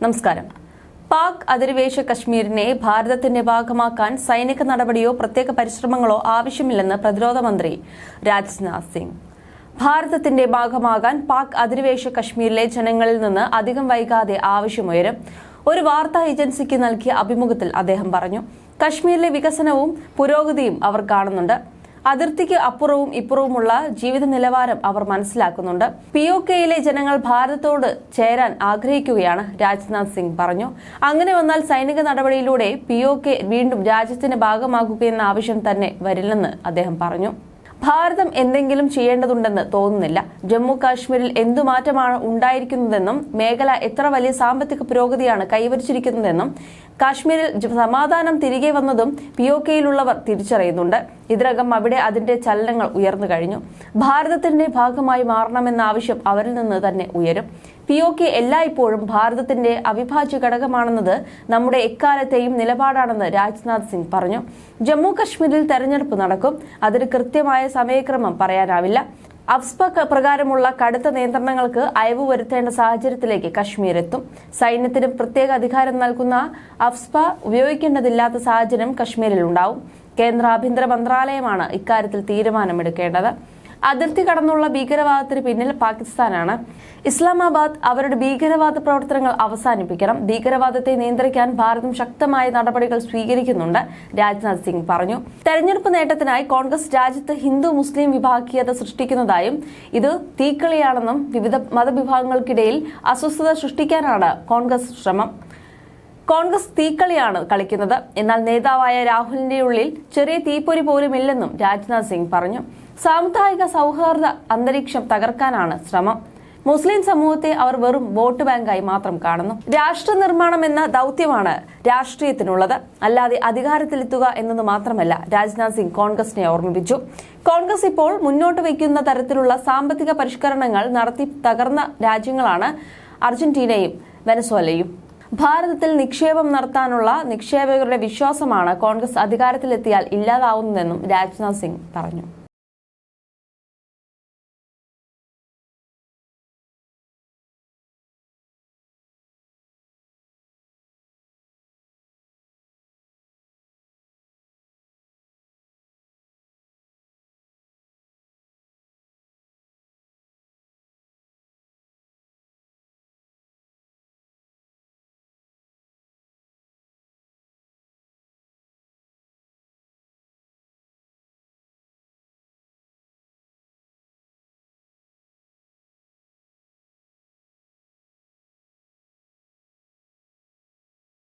നമസ്കാരം. പാക് അധിനിവേശ കശ്മീരിനെ ഭാരതത്തിന്റെ ഭാഗമാക്കാൻ സൈനിക നടപടിയോ പ്രത്യേക പരിശ്രമങ്ങളോ ആവശ്യമില്ലെന്ന് പ്രതിരോധ മന്ത്രി രാജ്നാഥ് സിംഗ്. ഭാരതത്തിന്റെ ഭാഗമാകാൻ പാക് അധിനിവേശ കശ്മീരിലെ ജനങ്ങളിൽ നിന്ന് അധികം വൈകാതെ ആവശ്യമുയരും. ഒരു വാർത്താ ഏജൻസിക്ക് നൽകിയ അഭിമുഖത്തിൽ അദ്ദേഹം പറഞ്ഞു കശ്മീരിലെ വികസനവും പുരോഗതിയും അവർ കാണുന്നുണ്ട്. അതിർത്തിക്ക് അപ്പുറവും ഇപ്പുറവുമുള്ള ജീവിത നിലവാരം അവർ മനസ്സിലാക്കുന്നുണ്ട്. പി ഒ കെയിലെ ജനങ്ങൾ ഭാരതത്തോട് ചേരാൻ ആഗ്രഹിക്കുകയാണ് രാജ്നാഥ് സിംഗ് പറഞ്ഞു. അങ്ങനെ വന്നാൽ സൈനിക നടപടിയിലൂടെ പി ഒ കെ വീണ്ടും രാജ്യത്തിന്റെ ഭാഗമാകുകയെന്ന ആവശ്യം തന്നെ വരില്ലെന്ന് അദ്ദേഹം പറഞ്ഞു. ഭാരതം എന്തെങ്കിലും ചെയ്യേണ്ടതുണ്ടെന്ന് തോന്നുന്നില്ല. ജമ്മു കാശ്മീരിൽ എന്തു മാറ്റമാണ് ഉണ്ടായിരിക്കുന്നതെന്നും മേഖല എത്ര വലിയ സാമ്പത്തിക പുരോഗതിയാണ് കൈവരിച്ചിരിക്കുന്നതെന്നും കാശ്മീരിൽ സമാധാനം തിരികെ വന്നതും പി ഒ കെയിലുള്ളവർ തിരിച്ചറിയുന്നുണ്ട്. ഇതിനകം അവിടെ അതിന്റെ ചലനങ്ങൾ ഉയർന്നു കഴിഞ്ഞു. ഭാരതത്തിന്റെ ഭാഗമായി മാറണമെന്ന ആവശ്യം അവരിൽ നിന്ന് തന്നെ ഉയരും. പി ഒ കെ എല്ലായ്പ്പോഴും ഭാരതത്തിന്റെ അവിഭാജ്യ ഘടകമാണെന്നത് നമ്മുടെ എക്കാലത്തെയും നിലപാടാണെന്ന് രാജ്നാഥ് സിംഗ് പറഞ്ഞു. ജമ്മു കശ്മീരിൽ തെരഞ്ഞെടുപ്പ് നടക്കും. അതിന് കൃത്യമായ സമയക്രമം പറയാനാവില്ല. അഫ്സ്പ പ്രകാരമുള്ള കടുത്ത നിയന്ത്രണങ്ങൾക്ക് അയവ് വരുത്തേണ്ട സാഹചര്യത്തിലേക്ക് കശ്മീർ എത്തും. സൈന്യത്തിന് പ്രത്യേക അധികാരം നൽകുന്ന അഫ്സ്പ ഉപയോഗിക്കേണ്ടതില്ലാത്ത സാഹചര്യം കശ്മീരിൽ ഉണ്ടാവും. കേന്ദ്ര ആഭ്യന്തര മന്ത്രാലയമാണ് ഇക്കാര്യത്തിൽ തീരുമാനമെടുക്കേണ്ടത്. അതിർത്തി കടന്നുള്ള ഭീകരവാദത്തിന് പിന്നിൽ പാകിസ്ഥാനാണ്. ഇസ്ലാമാബാദ് അവരുടെ ഭീകരവാദ പ്രവർത്തനങ്ങൾ അവസാനിപ്പിക്കണം. ഭീകരവാദത്തെ നിയന്ത്രിക്കാൻ ഭാരതം ശക്തമായ നടപടികൾ സ്വീകരിക്കുന്നുണ്ട് രാജ്നാഥ് സിംഗ് പറഞ്ഞു. തെരഞ്ഞെടുപ്പ് നേട്ടത്തിനായി കോൺഗ്രസ് രാജ്യത്ത് ഹിന്ദു മുസ്ലിം വിഭാഗീയത സൃഷ്ടിക്കുന്നതായും ഇത് തീക്കളിയാണെന്നും വിവിധ മതവിഭാഗങ്ങൾക്കിടയിൽ അസ്വസ്ഥത സൃഷ്ടിക്കാനാണ് കോൺഗ്രസ് ശ്രമം. കോൺഗ്രസ് തീക്കളിയാണ് കളിക്കുന്നത്. എന്നാൽ നേതാവായ രാഹുലിന്റെ ഉള്ളിൽ ചെറിയ തീപ്പൊരി പോലുമില്ലെന്നും രാജ്നാഥ് സിംഗ് പറഞ്ഞു. സാമുദായിക സൗഹാർദ്ദ അന്തരീക്ഷം തകർക്കാനാണ് ശ്രമം. മുസ്ലിം സമൂഹത്തെ അവർ വെറും വോട്ട് ബാങ്കായി മാത്രം കാണുന്നു. രാഷ്ട്ര നിർമ്മാണം എന്ന ദൗത്യമാണ് രാഷ്ട്രീയത്തിനുള്ളത്. അല്ലാതെ അധികാരത്തിലെത്തുക എന്നത് മാത്രമല്ല രാജ്നാഥ് സിംഗ് കോൺഗ്രസിനെ ഓർമ്മിപ്പിച്ചു. കോൺഗ്രസ് ഇപ്പോൾ മുന്നോട്ട് വയ്ക്കുന്ന തരത്തിലുള്ള സാമ്പത്തിക പരിഷ്കരണങ്ങൾ നടത്തി തകർന്ന രാജ്യങ്ങളാണ് അർജന്റീനയും വെനസ്വേലയും. ഭാരതത്തിൽ നിക്ഷേപം നടത്താനുള്ള നിക്ഷേപകരുടെ വിശ്വാസമാണ് കോൺഗ്രസ് അധികാരത്തിലെത്തിയാൽ ഇല്ലാതാവുന്നതെന്നും രാജ്നാഥ് സിംഗ് പറഞ്ഞു.